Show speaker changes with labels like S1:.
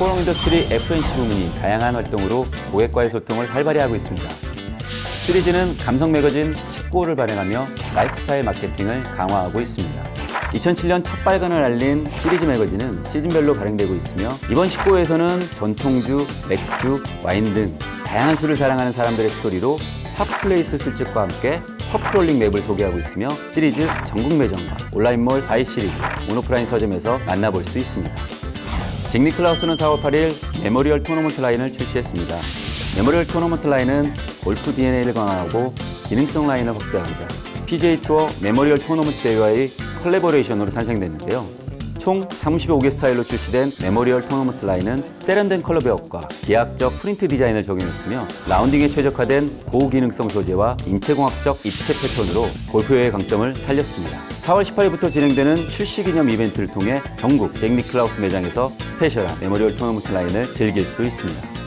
S1: 포럼 인더스트리 F&C 부문이 다양한 활동으로 고객과의 소통을 활발히 하고 있습니다. 시리즈는 감성 매거진 19호를 발행하며 라이프스타일 마케팅을 강화하고 있습니다. 2007년 첫 발간을 알린 시리즈 매거진은 시즌별로 발행되고 있으며 이번 19호에서는 전통주, 맥주, 와인 등 다양한 술을 사랑하는 사람들의 스토리로 팝플레이스 술집과 함께 펍크롤링 맵을 소개하고 있으며 시리즈 전국 매장과 온라인몰 바이 시리즈, 온오프라인 서점에서 만나볼 수 있습니다. 잭 니클라우스는 4월 8일 메모리얼 토너먼트 라인을 출시했습니다. 메모리얼 토너먼트 라인은 골프 DNA를 강화하고 기능성 라인을 확대하고자 PGA 투어 메모리얼 토너먼트 대회와의 컬래버레이션으로 탄생됐는데요. 총 35개 스타일로 출시된 메모리얼 토너먼트 라인은 세련된 컬러 배역과 기하학적 프린트 디자인을 적용했으며 라운딩에 최적화된 고기능성 소재와 인체공학적 입체 패턴으로 골프의 강점을 살렸습니다. 4월 18일부터 진행되는 출시 기념 이벤트를 통해 전국 잭 니클라우스 매장에서 스페셜한 메모리얼 토너먼트 라인을 즐길 수 있습니다.